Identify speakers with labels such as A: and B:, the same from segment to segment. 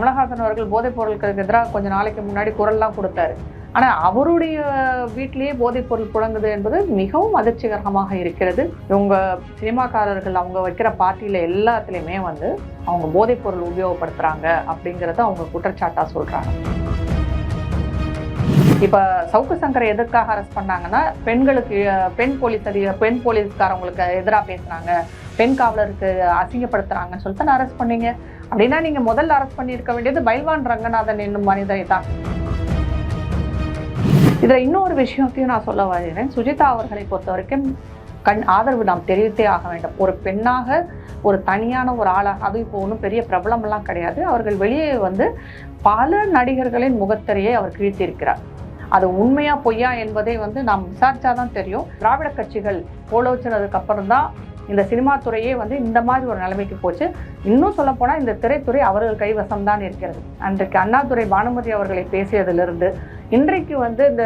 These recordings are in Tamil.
A: கமலஹாசன் அவர்கள் போதைப் பொருட்களுக்கு எதிராக கொஞ்சம் நாளைக்கு முன்னாடி குரல்லாம் கொடுத்தாரு. ஆனா அவருடைய வீட்டிலேயே போதைப் பொருள் புழங்குது என்பது மிகவும் அதிர்ச்சிகரமாக இருக்கிறது. இவங்க சினிமாக்காரர்கள் அவங்க வைக்கிற பார்ட்டியில எல்லாத்துலேயுமே வந்து அவங்க போதைப் பொருள் உபயோகப்படுத்துறாங்க அப்படிங்கறத அவங்க குற்றச்சாட்டா சொல்றாங்க. இப்ப சவுக்கு சங்கரை எதற்காக அரெஸ்ட் பண்ணாங்கன்னா பெண்களுக்கு பெண் போலீஸ் அதிக பெண் போலீஸ்காரவங்களுக்கு எதிராக பேசுனாங்க பெண் காவலருக்கு அசிங்கப்படுத்துறாங்கன்னு சொல்லிட்டு நான் அரெஸ்ட் பண்ணீங்க. அப்படின்னா நீங்க முதல்ல அரெஸ்ட் பண்ணியிருக்க வேண்டியது பைல்வான் ரங்கநாதன் என்னும் மனிதனை தான். இதுல இன்னொரு விஷயத்தையும் நான் சொல்ல வருகிறேன். சுஜிதா அவர்களை பொறுத்த வரைக்கும் கண் ஆதரவு நாம் தெரிவித்தே ஆக வேண்டும். ஒரு பெண்ணாக ஒரு தனியான ஒரு ஆளாக அது இப்போ ஒன்றும் பெரிய பிரபலமெல்லாம் கிடையாது. அவர்கள் வெளியே வந்து பல நடிகர்களின் முகத்திரையை அவர் கிழித்திருக்கிறார். அது உண்மையா பொய்யா என்பதை வந்து நாம் விசாரிச்சாதான் தெரியும். திராவிட கட்சிகள் போல வச்சுனதுக்கு அப்புறம் தான் இந்த சினிமா துறையே வந்து இந்த மாதிரி ஒரு நிலைமைக்கு போச்சு. இன்னும் சொல்ல போனால் இந்த திரைத்துறை அவர்கள் கைவசம் தான் இருக்கிறது. அன்றைக்கு அண்ணாதுரை பானுமதி அவர்களை பேசியதிலிருந்து இன்றைக்கு வந்து இந்த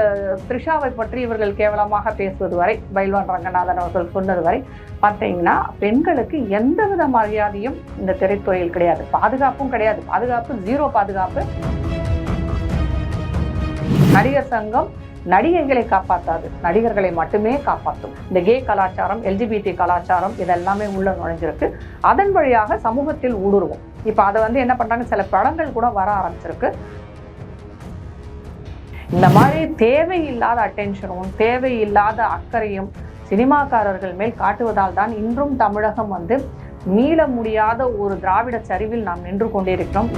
A: த்ரிஷாவை பற்றி இவர்கள் கேவலமாக பேசுவது வரை பைல்வான் ரங்கநாதன் அவர்கள் சொன்னது வரை பார்த்தீங்கன்னா பெண்களுக்கு எந்தவித மரியாதையும் இந்த திரைத்துறையில் கிடையாது. பாதுகாப்பும் கிடையாது. பாதுகாப்பு ஜீரோ பாதுகாப்பு. நடிகர் சங்கம் நடிகைகளை காப்பாற்றாது நடிகர்களை மட்டுமே காப்பாற்றும் இந்த கே கலாச்சாரம் எல்ஜிபிடி கலாச்சாரம் இதெல்லாமே உள்ள நுழைஞ்சிருக்கு. அதன் வழியாக சமூகத்தில் ஊடுருவோம். இப்போ அதை வந்து என்ன பண்ணுறாங்க சில படங்கள் கூட வர ஆரம்பிச்சிருக்கு. இந்த மாதிரி தேவையில்லாத அட்டென்ஷனும் தேவையில்லாத அக்கறையும் சினிமாக்காரர்கள் மேல் காட்டுவதால் தான் இன்றும் தமிழகம் வந்து மீள முடியாத ஒரு திராவிட சரிவில் நாம் நின்று கொண்டிருக்கிறோம்.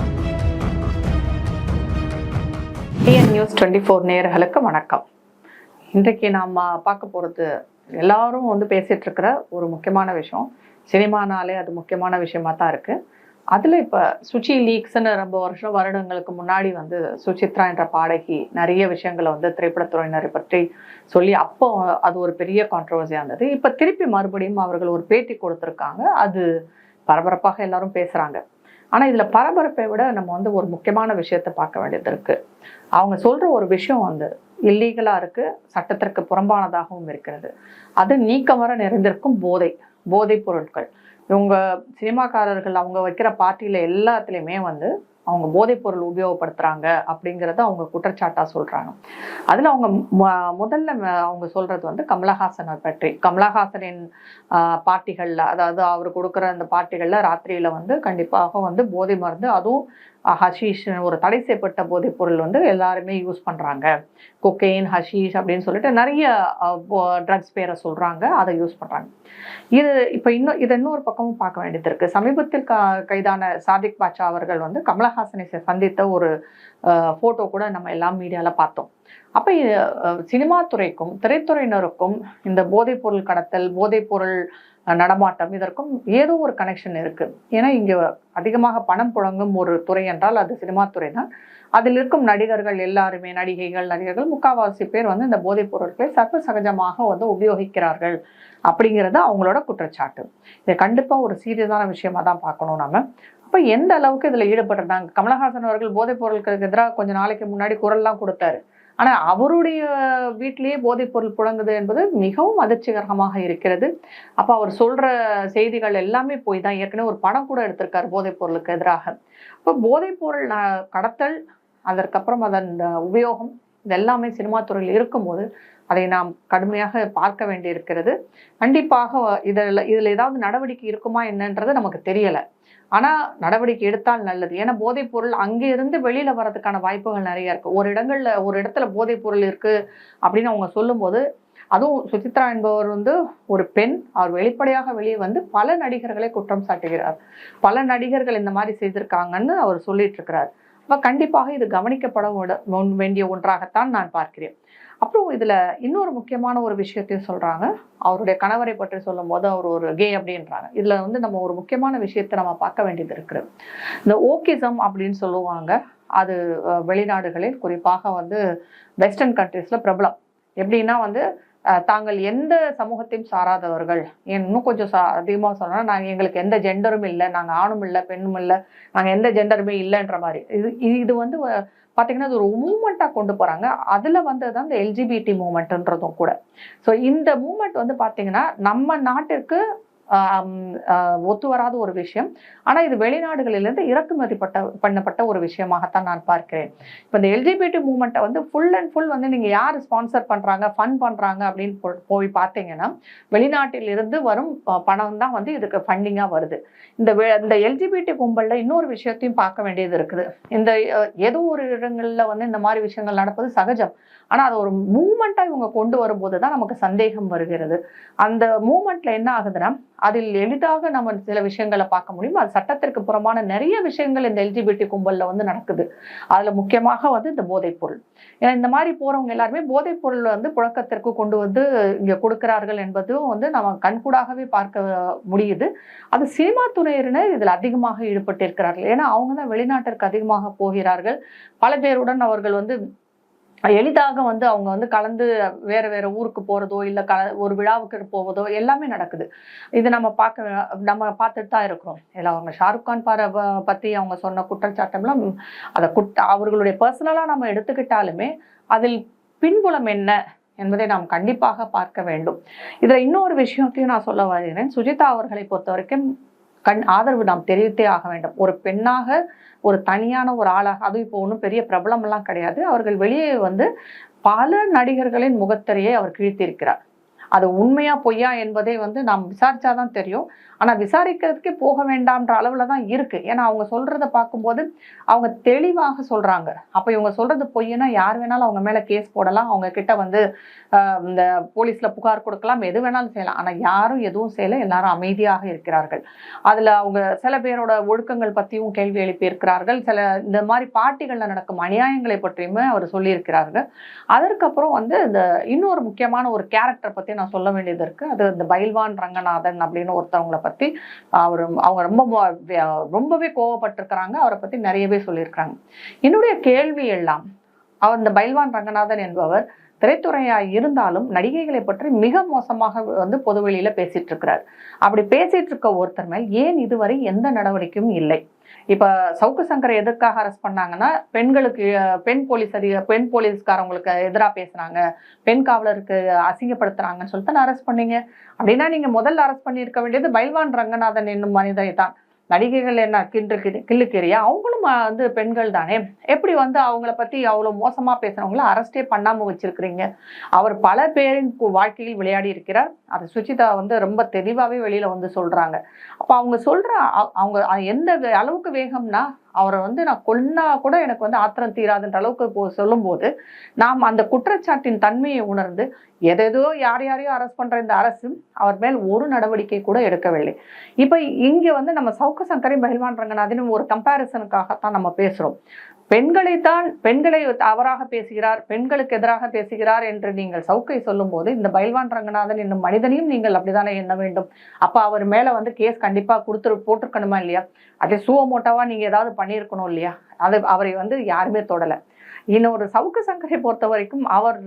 A: டிஎன் நியூஸ் டுவெண்ட்டி ஃபோர் நேயர்களுக்கு வணக்கம். இன்றைக்கு நாம் பார்க்க போகிறது எல்லாரும் வந்து பேசிகிட்டு இருக்கிற ஒரு முக்கியமான விஷயம். சினிமானாலே அது முக்கியமான விஷயமா தான் இருக்குது அதில் இப்போ சுச்சி லீக்ஸ்னு ரொம்ப வருஷம் வருடங்களுக்கு முன்னாடி வந்து சுசித்ரா என்ற பாடகி நிறைய விஷயங்களை வந்து திரைப்படத்துறையினரை பற்றி சொல்லி அப்போ அது ஒரு பெரிய கான்ட்ரவர்சியாக இருந்தது. இப்போ திருப்பி மறுபடியும் அவர்கள் ஒரு பேட்டி கொடுத்துருக்காங்க. அது பரபரப்பாக எல்லாரும் பேசுகிறாங்க ஆனால் இதில் பரபரப்பை விட நம்ம வந்து ஒரு முக்கியமான விஷயத்தை பார்க்க வேண்டியது இருக்குது அவங்க சொல்கிற ஒரு விஷயம் வந்து இல்லீகலாக இருக்குது சட்டத்திற்கு புறம்பானதாகவும் இருக்கிறது. அது நீக்கம் வர நிறைந்திருக்கும் போதை போதைப் பொருட்கள். இவங்க சினிமாக்காரர்கள் அவங்க வைக்கிற பார்ட்டியில் எல்லாத்துலேயுமே வந்து அவங்க போதைப் பொருள் உபயோகப்படுத்துறாங்க அப்படிங்கிறத அவங்க குற்றச்சாட்டா சொல்றாங்க. அதுல அவங்க முதல்ல அவங்க சொல்றது வந்து கமலஹாசனை பற்றி. கமலஹாசனின் ஆஹ், அதாவது அவர் கொடுக்குற அந்த பார்ட்டிகள்ல ராத்திரியில வந்து கண்டிப்பாக வந்து போதை மருந்து அதுவும் ஹஷீஷ் ஒரு தடை செய்யப்பட்ட போதைப் பொருள் வந்து எல்லாருமே யூஸ் பண்ணுறாங்க கொக்கெயின் ஹஷீஷ் அப்படின்னு சொல்லிட்டு நிறைய ட்ரக்ஸ் பேரை சொல்கிறாங்க அதை யூஸ் பண்ணுறாங்க இது இப்போ இன்னும் இதை இன்னொரு பக்கமும் பார்க்க வேண்டியது இருக்குது சமீபத்தில் க கைதான சாதிக் பாட்சா அவர்கள் வந்து கமலஹாசனை சந்தித்த ஒரு ஃபோட்டோ கூட நம்ம எல்லாம் மீடியாவில் பார்த்தோம். அப்போ சினிமா துறைக்கும் திரைத்துறையினருக்கும் இந்த போதைப் பொருள் கடத்தல் போதைப் பொருள் நடமாட்டம். இதற்கும் ஏதோ ஒரு கனெக்ஷன் இருக்கு. ஏன்னா இங்க அதிகமாக பணம் புழங்கும் ஒரு துறை என்றால் அது சினிமா துறை தான். அதில் இருக்கும் நடிகர்கள் எல்லாருமே நடிகைகள் நடிகர்கள் முக்காவாசி பேர் வந்து இந்த போதைப் பொருட்களை சர்வ சகஜமாக வந்து உபயோகிக்கிறார்கள் அப்படிங்கிறது அவங்களோட குற்றச்சாட்டு. இதை கண்டிப்பா ஒரு சீரியஸான விஷயமா தான் பார்க்கணும் நம்ம அப்ப எந்த அளவுக்கு இதுல ஈடுபட்டிருந்தாங்க? கமலஹாசன் அவர்கள் போதைப் பொருட்களுக்கு எதிராக கொஞ்சம் நாளைக்கு முன்னாடி குரல்லாம் கொடுத்தாரு. ஆனால் அவருடைய வீட்டிலேயே போதைப்பொருள் புழங்குது என்பது மிகவும் அதிர்ச்சிகரமாக இருக்கிறது. அப்போ அவர் சொல்கிற செய்திகள் எல்லாமே போய் தான் ஏற்கனவே ஒரு படம் கூட எடுத்திருக்காரு போதைப்பொருளுக்கு எதிராக. இப்போ போதைப்பொருள் ந- கடத்தல் அதற்கப்புறம் அதன் உபயோகம் இது எல்லாமே சினிமா துறையில் இருக்கும்போது அதை நாம் கடுமையாக பார்க்க வேண்டியிருக்கிறது. கண்டிப்பாக இதில் இதில் ஏதாவது நடவடிக்கை இருக்குமா என்னன்றது நமக்கு தெரியலை. ஆனால் நடவடிக்கை எடுத்தால் நல்லது. ஏன்னா போதைப் பொருள் அங்கே இருந்து வெளியில் வர்றதுக்கான வாய்ப்புகள் நிறைய இருக்கு. ஒரு இடங்களில் ஒரு இடத்துல போதைப் பொருள் இருக்கு அப்படின்னு அவங்க சொல்லும்போது அதுவும் சுசித்ரா என்பவர் வந்து ஒரு பெண். அவர் வெளிப்படையாக வெளியே வந்து பல நடிகர்களை குற்றம் சாட்டுகிறார். பல நடிகர்கள் இந்த மாதிரி செய்திருக்காங்கன்னு அவர் சொல்லிட்டு இருக்கிறார். அப்போ கண்டிப்பாக இது கவனிக்கப்பட வேண்டிய ஒன்றாகத்தான் நான் பார்க்கிறேன். அப்புறம் இதுல இன்னொரு முக்கியமான ஒரு விஷயத்தையும் சொல்றாங்க. அவருடைய கணவரை பற்றி சொல்லும்போது அவர் ஒரு கே அப்படின்றாங்க. இதுல வந்து நம்ம ஒரு முக்கியமான விஷயத்தை நம்ம பார்க்க வேண்டியது இருக்குது இந்த ஓகிசம் அப்படின்னு சொல்லுவாங்க. அது வெளிநாடுகளில் குறிப்பாக வந்து வெஸ்டர்ன் கண்ட்ரீஸில் பிரபலம். எப்படின்னா வந்து தாங்கள் எந்த சமூகத்தையும் சாராதவர்கள். இன்னும் கொஞ்சம் சா அதிகமாக சொன்னால் நாங்கள் எங்களுக்கு எந்த ஜெண்டரும் இல்லை நாங்கள் ஆணும் இல்லை பெண்ணும் இல்லை நாங்கள் எந்த ஜெண்டருமே இல்லைன்ற மாதிரி. இது இது- வந்து பார்த்தீங்கன்னா அது ஒரு மூமெண்ட்டாக கொண்டு போகிறாங்க அதில் வந்து தான் இந்த எல்ஜிபிடி மூமெண்ட்டுன்றதும் கூட. ஸோ இந்த மூமெண்ட் வந்து பார்த்தீங்கன்னா நம்ம நாட்டிற்கு ஒத்து வராத ஒரு விஷயம். ஆனால் இது வெளிநாடுகளிலிருந்து இறக்குமதி பட்ட பண்ணப்பட்ட ஒரு விஷயமாகத்தான் நான் பார்க்கிறேன். இப்போ இந்த எல்ஜிபிடி மூவ்மெண்ட்டை வந்து ஃபுல் அண்ட் ஃபுல் வந்து நீங்கள் யார் ஸ்பான்சர் பண்ணுறாங்க ஃபண்ட் பண்ணுறாங்க அப்படின்னு போ- போய் பார்த்தீங்கன்னா வெளிநாட்டில் இருந்து வரும் பணம் தான் வந்து இதுக்கு ஃபண்டிங்காக வருது. இந்த இந்த எல்ஜிபிடி கும்பலில் இன்னொரு விஷயத்தையும் பார்க்க வேண்டியது இருக்குது. இந்த ஏதோ ஒரு இடங்களில் வந்து இந்த மாதிரி விஷயங்கள் நடப்பது சகஜம். ஆனால் அது ஒரு மூமெண்ட்டாக இவங்க கொண்டு வரும்போது தான் நமக்கு சந்தேகம் வருகிறது. அந்த மூமெண்ட்டில் என்ன ஆகுதுன்னா அதில் எளிதாக நம்ம சில விஷயங்களை பார்க்க முடியும். அது சட்டத்திற்கு புறமான நிறைய விஷயங்கள் இந்த எல்ஜிபிடி கும்பலில் வந்து நடக்குது. அதில் முக்கியமாக வந்து இந்த போதைப்பொருள் ஏன்னா இந்த மாதிரி போகிறவங்க எல்லாருமே போதைப்பொருள் வந்து புழக்கத்திற்கு கொண்டு வந்து இங்கே கொடுக்கிறார்கள் என்பதும் வந்து நம்ம கண்கூடாகவே பார்க்க முடியுது. அது சினிமா துறையினர் இதில் அதிகமாக ஈடுபட்டிருக்கிறார்கள். ஏன்னா அவங்க தான் வெளிநாட்டிற்கு அதிகமாக போகிறார்கள். பல பேருடன் அவர்கள் வந்து எளிதாக வந்து அவங்க வந்து கலந்து வேற வேற ஊருக்கு போறதோ இல்ல கல ஒரு விழாவுக்கு போவதோ எல்லாமே நடக்குது. இது நம்ம பார்க்க நம்ம பார்த்துட்டு தான் இருக்கிறோம். இல்லை அவங்க ஷாருக் கான் பார பத்தி அவங்க சொன்ன குற்றச்சாட்டம்லாம் அதை குட் அவர்களுடைய பர்சனலா நம்ம எடுத்துக்கிட்டாலுமே அதில் பின்புலம் என்ன என்பதை நாம் கண்டிப்பாக பார்க்க வேண்டும். இதுல இன்னொரு விஷயத்தையும் நான் சொல்ல வருகிறேன். சுஜிதா அவர்களை பொறுத்த வரைக்கும் கண் ஆதரவு நாம் தெரிவித்தே ஆக வேண்டும். ஒரு பெண்ணாக ஒரு தனியான ஒரு ஆளாக அதுவும் இப்போ ஒன்றும் பெரிய பிரபலமெல்லாம் கிடையாது. அவர்கள் வெளியே வந்து பல நடிகர்களின் முகத்திரையை அவர் கிழித்திருக்கிறார். அது உண்மையா பொய்யா என்பதை வந்து நாம் விசாரிச்சாதான் தெரியும். ஆனால் விசாரிக்கிறதுக்கே போக வேண்டாம்ன்ற அளவில் தான் இருக்குது ஏன்னா அவங்க சொல்கிறத பார்க்கும்போது அவங்க தெளிவாக சொல்கிறாங்க அப்போ இவங்க சொல்கிறது பொய்னா யார் வேணாலும் அவங்க மேலே கேஸ் போடலாம். அவங்க கிட்ட வந்து இந்த போலீஸில் புகார் கொடுக்கலாம். எது வேணாலும் செய்யலாம். ஆனால் யாரும் எதுவும் செய்யலை. எல்லாரும் அமைதியாக இருக்கிறார்கள். அதில் அவங்க சில பேரோட ஒழுக்கங்கள் பற்றியும் கேள்வி எழுப்பியிருக்கிறார்கள். சில இந்த மாதிரி பாட்டிகளில் நடக்கும் அநியாயங்களை பற்றியுமே அவர் சொல்லியிருக்கிறார்கள். அதற்கப்புறம் வந்து இந்த இன்னொரு முக்கியமான ஒரு கேரக்டர் பற்றி நான் சொல்ல வேண்டியது இருக்குது அது இந்த பைல்வான் ரங்கநாதன் அப்படின்னு ஒருத்தவங்கள பற்றி அவர் அவங்க ரொம்ப ரொம்பவே கோவப்பட்டிருக்கிறாங்க. அவரை பத்தி நிறையவே சொல்லியிருக்கிறாங்க. என்னுடைய கேள்வி எல்லாம் அவர் இந்த பைல்வான் ரங்கநாதன் என்பவர் திரைத்துறையா இருந்தாலும் நடிகைகளை பற்றி மிக மோசமாக வந்து பொதுவெளியில் பேசிட்டு இருக்கிறார். அப்படி பேசிட்டு இருக்க ஒருத்தர் மேல் ஏன் இதுவரை எந்த நடவடிக்கையும் இல்லை? இப்ப சவுக்கு சங்கரை எதற்காக அரெஸ்ட் பண்ணாங்கன்னா பெண்களுக்கு பெண் போலீஸ் அதிக பெண் போலீஸ்காரவங்களுக்கு எதிராக பேசுறாங்க. பெண் காவலருக்கு அசிங்கப்படுத்துறாங்கன்னு சொல்லிட்டு அரெஸ்ட் பண்ணீங்க. அப்படின்னா நீங்க முதல்ல அரெஸ்ட் பண்ணியிருக்க வேண்டியது பைல்வான் ரங்கநாதன் என்னும் மனிதனை தான் நடிகைகள் என்ன கிண்டு கிண்டு கிள்ளுக்கிறியா அவங்களும் வந்து பெண்கள் தானே? எப்படி வந்து அவங்கள பற்றி அவ்வளோ மோசமாக பேசுகிறவங்கள அரெஸ்டே பண்ணாமல் வச்சுருக்கிறீங்க? அவர் பல பேரின் வாழ்க்கையில் விளையாடி இருக்கிறார். அது சுச்சிதா வந்து ரொம்ப தெளிவாகவே வெளியில் வந்து சொல்கிறாங்க அப்போ அவங்க சொல்கிற அ- அவங்க எந்த வே- அளவுக்கு வேகம்னா அவரை வந்து நான் கொன்னா கூட எனக்கு வந்து ஆத்திரம் தீராதுன்ற அளவுக்கு போ சொல்லும்போது நாம் அந்த குற்றச்சாட்டின் தன்மையை உணர்ந்து எதேதோ யார் யாரையோ அரெஸ்ட் பண்ணுற இந்த அரசு அவர் மேல் ஒரு நடவடிக்கை கூட எடுக்கவில்லை. இப்போ இங்கே வந்து நம்ம சவுக்கு சங்கரை பகில்வான் ரங்கநாதனும் ஒரு கம்பாரிசனுக்காகத்தான் நம்ம பேசுகிறோம் பெண்களைத்தான் பெண்களை அவராக பேசுகிறார் பெண்களுக்கு எதிராக பேசுகிறார் என்று நீங்கள் சவுக்கை சொல்லும்போது இந்த பைல்வான் ரங்கநாதன் என்னும் மனிதனையும் நீங்கள் அப்படித்தானே எண்ண வேண்டும்? அப்ப அவர் மேல வந்து கேஸ் கண்டிப்பா கொடுத்துரு போட்டிருக்கணுமா இல்லையா? அதே சுவமோட்டாவா நீங்க ஏதாவது பண்ணியிருக்கணும் இல்லையா? அது அவரை வந்து யாருமே தொடல. இன்னொரு சவுக்கு சங்கரை பொறுத்த வரைக்கும் அவர்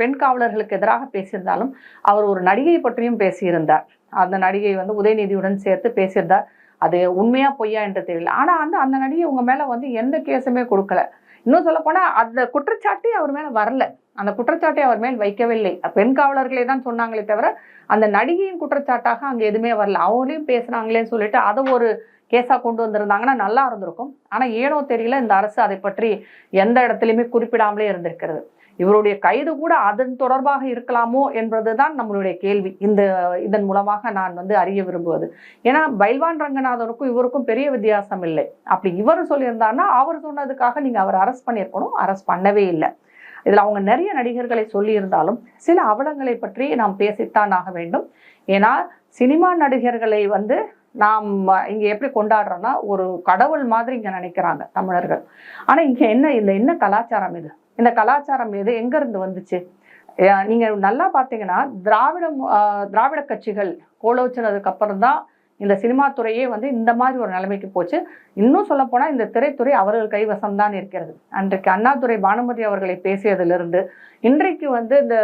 A: பெண் காவலர்களுக்கு எதிராக பேசியிருந்தாலும் அவர் ஒரு நடிகை பற்றியும் பேசியிருந்தார். அந்த நடிகை வந்து உதயநிதியுடன் சேர்த்து பேசியிருந்தார். அது உண்மையா பொய்யா என்று தெரியல. ஆனா அந்த அந்த நடிகை உங்க மேல வந்து எந்த கேஸுமே கொடுக்கல. இன்னும் சொல்ல போனா அந்த குற்றச்சாட்டே அவர் மேல வரல. அந்த குற்றச்சாட்டை அவர் மேல் வைக்கவில்லை. பெண் காவலர்களே தான் சொன்னாங்களே தவிர அந்த நடிகையின் குற்றச்சாட்டாக அங்க எதுவுமே வரல. அவங்களையும் பேசுறாங்களேன்னு சொல்லிட்டு அதை ஒரு கேஸா கொண்டு வந்திருந்தாங்கன்னா நல்லா இருந்திருக்கும். ஆனா ஏனோ தெரியல இந்த அரசு அதை பற்றி எந்த இடத்துலையுமே குறிப்பிடாமலே இருந்திருக்கிறது. இவருடைய கைது கூட அதன் தொடர்பாக இருக்கலாமோ என்பதுதான் நம்மளுடைய கேள்வி. இந்த இதன் மூலமாக நான் வந்து அறிய விரும்புவது. ஏன்னா பைல்வான் ரங்கநாதனுக்கும் இவருக்கும் பெரிய வித்தியாசம் இல்லை. அப்படி இவர் சொல்லியிருந்தாருன்னா அவர் சொன்னதுக்காக நீங்கள் அவர் அரெஸ்ட் பண்ணியிருக்கணும். அரெஸ்ட் பண்ணவே இல்லை. இதில் அவங்க நிறைய நடிகர்களை சொல்லியிருந்தாலும் சில அவலங்களை பற்றி நாம் பேசித்தான் ஆக வேண்டும். ஏன்னா சினிமா நடிகர்களை வந்து நாம் இங்கே எப்படி கொண்டாடுறோன்னா ஒரு கடவுள் மாதிரி இங்கே நினைக்கிறாங்க தமிழர்கள். ஆனால் இங்கே என்ன இல்லை என்ன கலாச்சாரம் இது? இந்த கலாச்சாரம் எது? எங்கேருந்து வந்துச்சு? நீங்கள் நல்லா பார்த்தீங்கன்னா திராவிடம் திராவிட கட்சிகள் கோலோச்சினதுக்கு அப்புறம் தான் இந்த சினிமா துறையே வந்து இந்த மாதிரி ஒரு நிலைமைக்கு போச்சு. இன்னும் சொல்ல போனால் இந்த திரைத்துறை அவர்கள் கைவசம் தான் இருக்கிறது. அன்றைக்கு அண்ணாதுரை பானுமதி அவர்களை பேசியதிலிருந்து இன்றைக்கு வந்து இந்த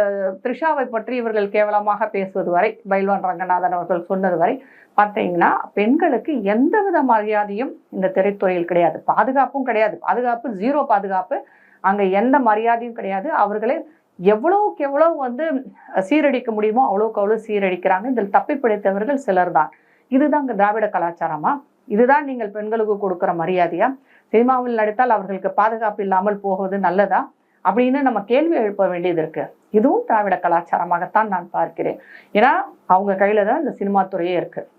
A: த்ரிஷாவை பற்றி இவர்கள் கேவலமாக பேசுவது வரை பைல்வான் ரங்கநாதன் அவர்கள் சொன்னது வரை பார்த்தீங்கன்னா பெண்களுக்கு எந்தவித மரியாதையும் இந்த திரைத்துறையில் கிடையாது. பாதுகாப்பும் கிடையாது. பாதுகாப்பு ஜீரோ பாதுகாப்பு. அங்கே எந்த மரியாதையும் கிடையாது. அவர்களை எவ்வளவுக்கு எவ்வளோ வந்து சீரடிக்க முடியுமோ அவ்வளோக்கு அவ்வளோ சீரடிக்கிறாங்க இதில் தப்பிப்பிடித்தவர்கள் சிலர் தான். இதுதான் அங்கே திராவிட கலாச்சாரமா? இதுதான் நீங்கள் பெண்களுக்கு கொடுக்குற மரியாதையா? சினிமாவில் நடித்தால் அவர்களுக்கு பாதுகாப்பு இல்லாமல் போவது நல்லதா? அப்படின்னு நம்ம கேள்வி எழுப்ப வேண்டியது இருக்கு. இதுவும் திராவிட கலாச்சாரமாகத்தான் நான் பார்க்கிறேன். ஏன்னா அவங்க கையில தான் இந்த சினிமா துறையே இருக்குது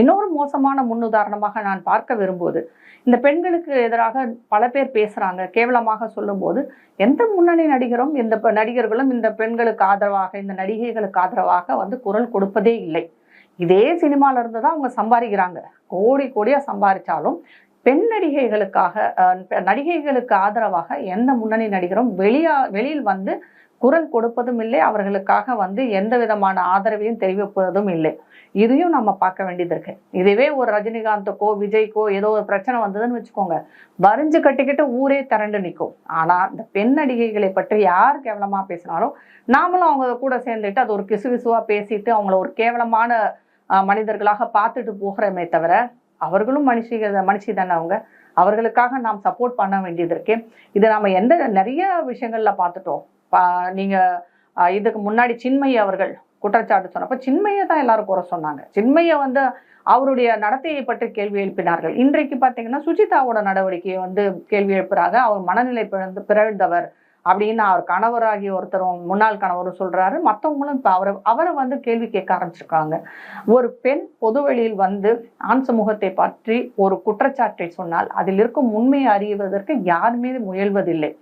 A: இன்னொரு மோசமான முன்னுதாரணமாக நான் பார்க்க விரும்புவது இந்த பெண்களுக்கு எதிராக பல பேர் பேசுகிறாங்க கேவலமாக சொல்லும்போது எந்த முன்னணி நடிகரும் இந்த நடிகர்களும் இந்த பெண்களுக்கு ஆதரவாக இந்த நடிகைகளுக்கு ஆதரவாக வந்து குரல் கொடுப்பதே இல்லை. இதே சினிமால இருந்து தான் அவங்க சம்பாதிக்கிறாங்க. கோடி கோடியாக சம்பாதிச்சாலும் பெண் நடிகைகளுக்காக நடிகைகளுக்கு ஆதரவாக எந்த முன்னணி நடிகரும் வெளியா வெளியில் வந்து குரல் கொடுப்பதும் இல்லை. அவர்களுக்காக வந்து எந்த விதமான ஆதரவையும் தெரிவிப்பதும் இல்லை. இதையும் நம்ம பார்க்க வேண்டியது இருக்கு. இதுவே ஒரு ரஜினிகாந்துக்கோ விஜய்க்கோ ஏதோ ஒரு பிரச்சனை வந்ததுன்னு வச்சுக்கோங்க. வரிஞ்சு கட்டிக்கிட்டு ஊரே திரண்டு நிற்கும் ஆனால் இந்த பெண் நடிகைகளை பற்றி யார் கேவலமாக பேசினாலும் நாமளும் அவங்க கூட சேர்ந்துட்டு அது ஒரு கிசுகிசுவாக பேசிட்டு அவங்கள ஒரு கேவலமான மனிதர்களாக பார்த்துட்டு போகிறோமே தவிர அவர்களும் மனுஷிக மனுஷி தானே அவங்க. அவர்களுக்காக நாம் சப்போர்ட் பண்ண வேண்டியது இருக்கு. இது நாம் எந்த நிறைய விஷயங்கள்ல பார்த்துட்டோம். நீங்கள் இதுக்கு முன்னாடி சின்மை அவர்கள் குற்றச்சாட்டு சொன்னப்போ சின்மையை தான் எல்லாரும் குறை சொன்னாங்க. சின்மையை வந்து அவருடைய நடத்தையை பற்றி கேள்வி எழுப்பினார்கள். இன்றைக்கு பார்த்தீங்கன்னா சுஜிதாவோட நடவடிக்கையை வந்து கேள்வி எழுப்புறாங்க. அவர் மனநிலை பிறந்து பிறழ்ந்தவர் அப்படின்னு அவர் கணவராகிய ஒருத்தரும் முன்னாள் கணவரும் சொல்றாரு. மற்றவங்களும் இப்போ அவரை அவரை வந்து கேள்வி கேட்க ஆரம்பிச்சிருக்காங்க. ஒரு பெண் பொதுவெளியில் வந்து ஆண் சமூகத்தை பற்றி ஒரு குற்றச்சாட்டை சொன்னால் அதில் இருக்கும் உண்மையை அறிவதற்கு யாருமே முயல்வதில்லை.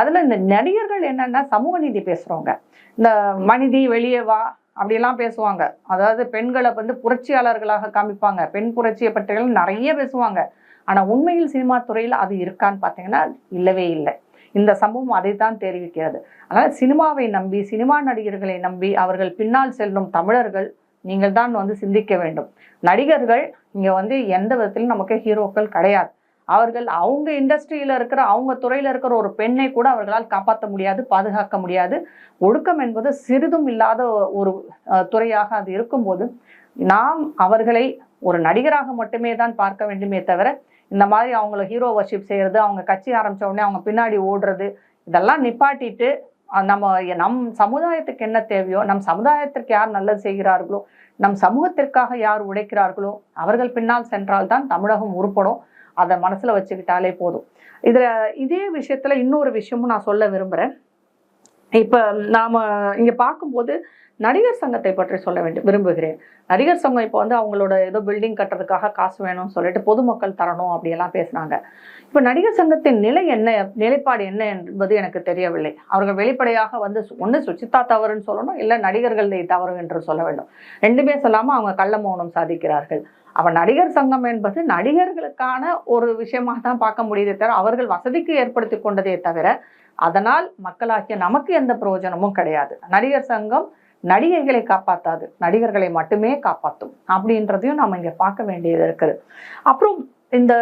A: அதுல இந்த நடிகர்கள் என்னன்னா சமூக நீதி பேசுறவங்க. இந்த மனிதி வெளியே வா அப்படியெல்லாம் பேசுவாங்க. அதாவது பெண்களை வந்து புரட்சியாளர்களாக காமிப்பாங்க. பெண் புரட்சியை பற்றிகள் நிறைய பேசுவாங்க. ஆனா உண்மையில் சினிமா துறையில் அது இருக்கான்னு பார்த்தீங்கன்னா இல்லவே இல்லை. இந்த சம்பவம் அதை தான் தெரிவிக்கிறது. அதனால் சினிமாவை நம்பி சினிமா நடிகர்களை நம்பி அவர்கள் பின்னால் செல்லும் தமிழர்கள் நீங்கள் தான் வந்து சிந்திக்க வேண்டும். நடிகர்கள் இங்கே வந்து எந்த விதத்திலும் நமக்கு ஹீரோக்கள் கிடையாது. அவர்கள் அவங்க இண்டஸ்ட்ரியில் இருக்கிற அவங்க துறையில் இருக்கிற ஒரு பெண்ணை கூட அவர்களால் காப்பாற்ற முடியாது பாதுகாக்க முடியாது. ஒடுக்கம் என்பது சிறிதும் இல்லாத ஒரு துறையாக அது இருக்கும்போது நாம் அவர்களை ஒரு நடிகராக மட்டுமே தான் பார்க்க வேண்டுமே தவிர இந்த மாதிரி அவங்கள ஹீரோ வர்ஷிப் செய்கிறது அவங்க கட்சி ஆரம்பித்த உடனே அவங்க பின்னாடி ஓடுறது இதெல்லாம் நிப்பாட்டிட்டு நம்ம நம் சமுதாயத்துக்கு என்ன தேவையோ நம் சமுதாயத்திற்கு யார் நல்லது செய்கிறார்களோ நம் சமூகத்திற்காக யார் உழைக்கிறார்களோ அவர்கள் பின்னால் சென்றால்தான் தமிழகம் உருப்படும். அதை மனசில் வச்சுக்கிட்டாலே போதும். இதில் இதே விஷயத்தில் இன்னொரு விஷயமும் நான் சொல்ல விரும்புகிறேன் இப்போ நாம் இங்கே பார்க்கும்போது நடிகர் சங்கத்தை பற்றி சொல்ல வேண்டும் விரும்புகிறேன். நடிகர் சங்கம் இப்போ வந்து அவங்களோட ஏதோ பில்டிங் கட்டுறதுக்காக காசு வேணும்னு சொல்லிட்டு பொதுமக்கள் தரணும் அப்படியெல்லாம் பேசுனாங்க இப்போ நடிகர் சங்கத்தின் நிலை என்ன நிலைப்பாடு என்ன என்பது எனக்கு தெரியவில்லை. அவர்கள் வெளிப்படையாக வந்து ஒன்று சுச்சிதா தவறுன்னு சொல்லணும் இல்லை நடிகர்கள் தவறு என்று சொல்ல வேண்டும். ரெண்டுமே சொல்லாமல் அவங்க கள்ள மௌனம் சாதிக்கிறார்கள். அப்போ நடிகர் சங்கம் என்பது நடிகர்களுக்கான ஒரு விஷயமாக தான் பார்க்க முடியுதே தவிர அவர்கள் வசதிக்கு ஏற்படுத்தி கொண்டதே தவிர அதனால் மக்களாகிய நமக்கு எந்த பிரயோஜனமும் கிடையாது. நடிகர் சங்கம் நடிகைகளை காப்பாற்றாது நடிகர்களை மட்டுமே காப்பாற்றும் அப்படின்றதையும் நம்ம இங்கே பார்க்க வேண்டியது இருக்குது. அப்புறம் இந்த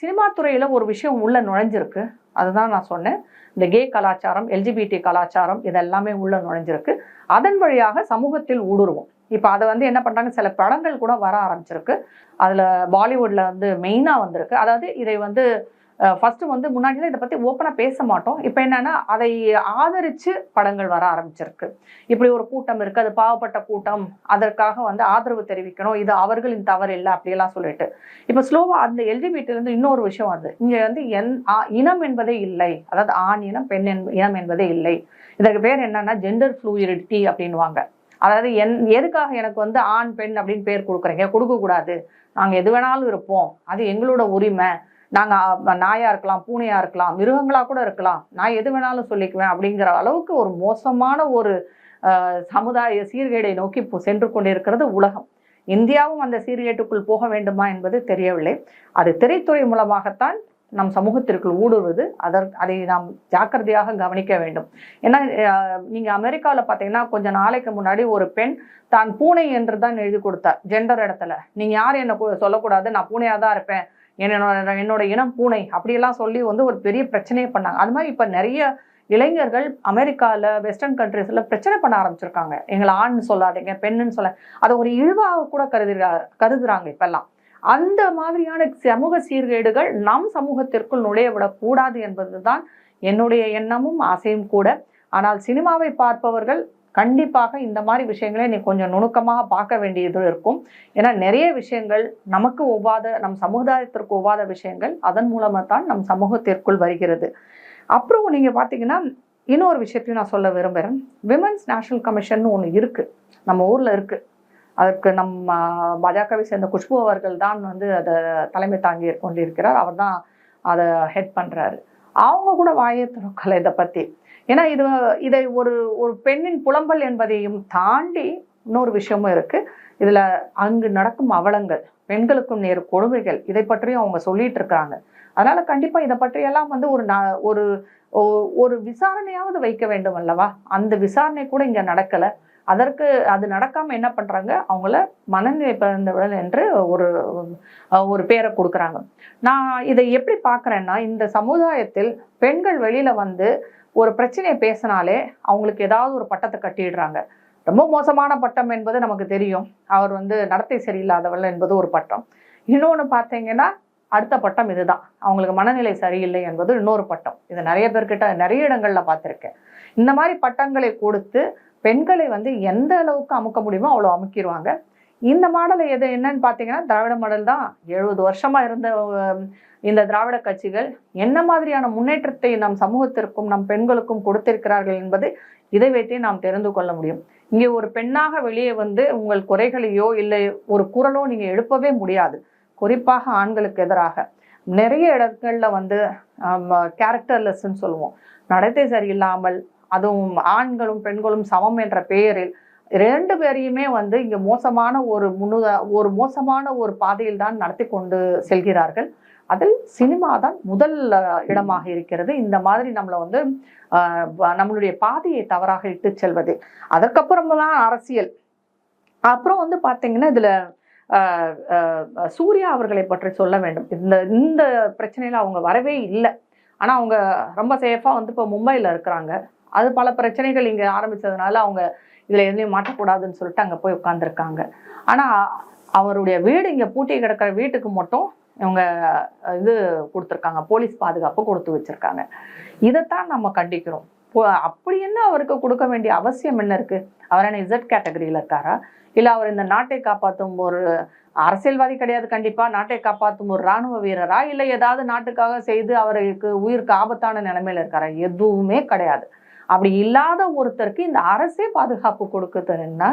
A: சினிமா துறையில் ஒரு விஷயம் உள்ளே நுழைஞ்சிருக்கு. அதுதான் நான் சொன்னேன். இந்த கே கலாச்சாரம் எல்ஜிபிடி கலாச்சாரம் இதெல்லாமே உள்ளே நுழைஞ்சிருக்கு. அதன் வழியாக சமூகத்தில் ஊடுருவோம். இப்போ அதை வந்து என்ன பண்ணுறாங்க சில படங்கள் கூட வர ஆரம்பிச்சிருக்கு. அதில் பாலிவுட்டில் வந்து மெயினாக வந்திருக்கு. அதாவது இதை வந்து ஃபஸ்ட்டு வந்து முன்னாடிலாம் இதை பற்றி ஓப்பனாக பேச மாட்டோம். இப்போ என்னென்னா அதை ஆதரித்து படங்கள் வர ஆரம்பிச்சிருக்கு. இப்படி ஒரு கூட்டம் இருக்குது அது பாவப்பட்ட கூட்டம் அதற்காக வந்து ஆதரவு தெரிவிக்கணும் இது அவர்களின் தவறு இல்லை அப்படியெல்லாம் சொல்லிட்டு. இப்போ ஸ்லோவாக அந்த LGBT இன்னொரு விஷயம் வருது. இங்கே வந்து என் ஆ- இனம் என்பதே இல்லை. அதாவது ஆண் இனம் பெண் இனம் என்பதே இல்லை. இதற்கு பேர் என்னென்னா ஜெண்டர் ஃப்ளூயிடிட்டி அப்படின்னுவாங்க. அதாவது என் எதுக்காக எனக்கு வந்து ஆண் பெண் அப்படின்னு பேர் கொடுக்குறீங்க? கொடுக்கக்கூடாது. நாங்கள் எது வேணாலும் இருப்போம். அது எங்களோட உரிமை. நாங்கள் நாயாக இருக்கலாம் பூனையாக இருக்கலாம் மிருகங்களாக கூட இருக்கலாம். நான் எது வேணாலும் சொல்லிக்குவேன் அப்படிங்கிற அளவுக்கு ஒரு மோசமான ஒரு சமுதாய சீர்கேடை நோக்கி சென்று கொண்டிருக்கிறது உலகம். இந்தியாவும் அந்த சீர்கேட்டுக்குள் போக வேண்டுமா என்பது தெரியவில்லை. அது திரைத்துறை மூலமாகத்தான் நம் சமூகத்திற்குள் ஊடுருவது அதற் அதை நாம் ஜாக்கிரதையாக கவனிக்க வேண்டும். ஏன்னா நீங்கள் அமெரிக்காவில் பார்த்தீங்கன்னா கொஞ்சம் நாளைக்கு முன்னாடி ஒரு பெண் தான் பூனை என்று தான் எழுதி கொடுத்தார் ஜெண்டர் இடத்துல. நீங்கள் யார் என்னை சொல்லக்கூடாது நான் பூனையாக தான் இருப்பேன் என்னோட என்னோட இனம் பூனை அப்படியெல்லாம் சொல்லி வந்து ஒரு பெரிய பிரச்சனையே பண்ணாங்க. அது மாதிரி இப்போ நிறைய இளைஞர்கள் அமெரிக்காவில் வெஸ்டர்ன் கண்ட்ரீஸில் பிரச்சனை பண்ண ஆரம்பிச்சிருக்காங்க. எங்களை ஆண்னு சொல்லாதீங்க பெண்ணுன்னு சொல்ல அதை ஒரு இழிவாக கூட கருதுகிறார் கருதுகிறாங்க இப்பெல்லாம். அந்த மாதிரியான சமூக சீர்கேடுகள் நம் சமூகத்திற்குள் நுழைய விடக்கூடாது என்பதுதான் என்னுடைய எண்ணமும் ஆசையும் கூட. ஆனால் சினிமாவை பார்ப்பவர்கள் கண்டிப்பாக இந்த மாதிரி விஷயங்களை நீ கொஞ்சம் நுணுக்கமாக பார்க்க வேண்டியது இருக்கும். ஏன்னா நிறைய விஷயங்கள் நமக்கு ஒவ்வாத நம் சமுதாயத்திற்கு ஒவ்வாத விஷயங்கள் அதன் மூலமாக தான் நம் சமூகத்திற்குள் வருகிறது. அப்புறம் நீங்கள் பார்த்தீங்கன்னா இன்னொரு விஷயத்தையும் நான் சொல்ல விரும்புகிறேன் விமன்ஸ் நேஷனல் கமிஷன் ஒன்று இருக்குது நம்ம ஊரில் இருக்குது அதற்கு நம்ம பாஜகவை சேர்ந்த குஷ்பு அவர்கள் தான் வந்து அதை தலைமை தாங்கி கொண்டிருக்கிறார். அவர் தான் அதை ஹெட் பண்ணுறாரு அவங்க கூட வாயை திறக்கலை இதை பற்றி ஏன்னா இது இதை ஒரு ஒரு பெண்ணின் புலம்பல் என்பதையும் தாண்டி இன்னொரு விஷயமும் இருக்குது இதில் அங்கு நடக்கும் அவலங்கள் பெண்களுக்கும் நேரு கொடுமைகள் இதை பற்றியும் அவங்க சொல்லிட்டு இருக்காங்க. அதனால கண்டிப்பா இதை பற்றியெல்லாம் வந்து ஒரு நா- ஒரு ஒ- ஒரு விசாரணையாவது வைக்க வேண்டும் அல்லவா? அந்த விசாரணை கூட இங்க நடக்கலை. அதற்கு அது நடக்காமல் என்ன பண்ணுறாங்க அவங்கள மனநிலை பிறந்தவள் என்று ஒரு ஒரு பேரை கொடுக்குறாங்க. நான் இதை எப்படி பார்க்குறேன்னா இந்த சமுதாயத்தில் பெண்கள் வெளியில் வந்து ஒரு பிரச்சனையை பேசினாலே அவங்களுக்கு ஏதாவது ஒரு பட்டத்தை கட்டிடுறாங்க. ரொம்ப மோசமான பட்டம் என்பது நமக்கு தெரியும். அவர் வந்து நடத்தை சரியில்லாதவள் என்பது ஒரு பட்டம். இன்னொன்று பார்த்தீங்கன்னா அடுத்த பட்டம் இதுதான். அவங்களுக்கு மனநிலை சரியில்லை என்பது இன்னொரு பட்டம். இது நிறைய பேர்கிட்ட நிறைய இடங்களில் பார்த்துருக்கேன். இந்த மாதிரி பட்டங்களை கொடுத்து பெண்களை வந்து எந்த அளவுக்கு அமுக்க முடியுமோ அவ்வளோ அமுக்கிடுவாங்க இந்த மாடல் எது என்னன்னு பார்த்தீங்கன்னா திராவிட மாடல் தான். எழுபது வருஷமாக இருந்த இந்த திராவிட கட்சிகள் என்ன மாதிரியான முன்னேற்றத்தை நம் சமூகத்திற்கும் நம் பெண்களுக்கும் கொடுத்திருக்கிறார்கள் என்பது இதை வைத்தே நாம் தெரிந்து கொள்ள முடியும். இங்கே ஒரு பெண்ணாக வெளியே வந்து உங்கள் குறைகளையோ இல்லை ஒரு குரலோ நீங்கள் எழுப்பவே முடியாது. குறிப்பாக ஆண்களுக்கு எதிராக. நிறைய இடங்கள்ல வந்து கேரக்டர்லெஸ்ன்னு சொல்லுவோம். நடத்தை சரியில்லாமல் அதுவும் ஆண்களும் பெண்களும் சமம் என்ற பெயரில் ரெண்டு பேரையுமே வந்து இங்க மோசமான ஒரு முன்னுதா ஒரு மோசமான ஒரு பாதையில் தான் நடத்தி கொண்டு செல்கிறார்கள். அதில் சினிமா தான் முதல் இடமாக இருக்கிறது. இந்த மாதிரி நம்மளை வந்து ஆஹ், நம்மளுடைய பாதையை தவறாக இட்டு செல்வது. அதற்கப்புறம்தான் அரசியல். அப்புறம் வந்து பார்த்தீங்கன்னா இதுல ஆஹ், சூர்யா அவர்களை பற்றி சொல்ல வேண்டும். இந்த இந்த பிரச்சனையில அவங்க வரவே இல்லை. ஆனா அவங்க ரொம்ப சேஃபாக வந்து இப்போ மும்பையில் இருக்கிறாங்க. அது பல பிரச்சனைகள் இங்கே ஆரம்பித்ததுனால அவங்க இதில் எதுலையும் மாட்டக்கூடாதுன்னு சொல்லிட்டு அங்கே போய் உட்காந்துருக்காங்க ஆனால் அவருடைய வீடு இங்கே பூட்டி கிடக்கிற வீட்டுக்கு மட்டும் இவங்க இது கொடுத்துருக்காங்க. போலீஸ் பாதுகாப்பு கொடுத்து வச்சுருக்காங்க. இதைத்தான் நம்ம கண்டிக்கிறோம். இப்போ அப்படி என்ன அவருக்கு கொடுக்க வேண்டிய அவசியம் என்ன இருக்குது அவர் என்ன இசட் கேட்டகரியில் இருக்காரா? இல்லை அவர் இந்த நாட்டை காப்பாற்றும் ஒரு அரசியல்வாதி கிடையாது கண்டிப்பாக நாட்டை காப்பாற்றும் ஒரு ராணுவ வீரரா? இல்லை ஏதாவது நாட்டுக்காக செய்து அவருக்கு உயிருக்கு ஆபத்தான நிலைமையில் இருக்காரா? எதுவுமே கிடையாது. அப்படி இல்லாத ஒருத்தருக்கு இந்த அரசே பாதுகாப்பு கொடுக்குதுன்னா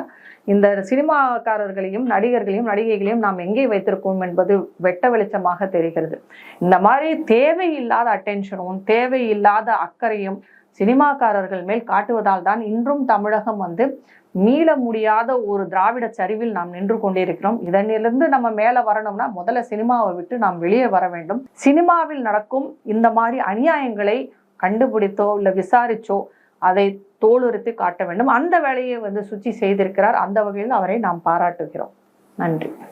A: இந்த சினிமாக்காரர்களையும் நடிகர்களையும் நடிகைகளையும் நாம் எங்கே வைத்திருக்கோம் என்பது வெட்ட வெளிச்சமாக தெரிகிறது. இந்த மாதிரி தேவையில்லாத அட்டென்ஷனும் தேவையில்லாத அக்கறையும் சினிமாக்காரர்கள் மேல் காட்டுவதால் தான் இன்றும் தமிழகம் வந்து மீள முடியாத ஒரு திராவிட சரிவில் நாம் நின்று கொண்டிருக்கிறோம். இதனிலிருந்து நம்ம மேலே வரணும்னா முதல்ல சினிமாவை விட்டு நாம் வெளியே வர வேண்டும். சினிமாவில் நடக்கும் இந்த மாதிரி அநியாயங்களை கண்டுபிடித்தோ இல்லை விசாரிச்சோ அதை தோலுறுத்து காட்ட வேண்டும். அந்த வேலையை வந்து சுச்சி செய்திருக்கிறார். அந்த வகையில் அவரை நாம் பாராட்டுகிறோம். நன்றி.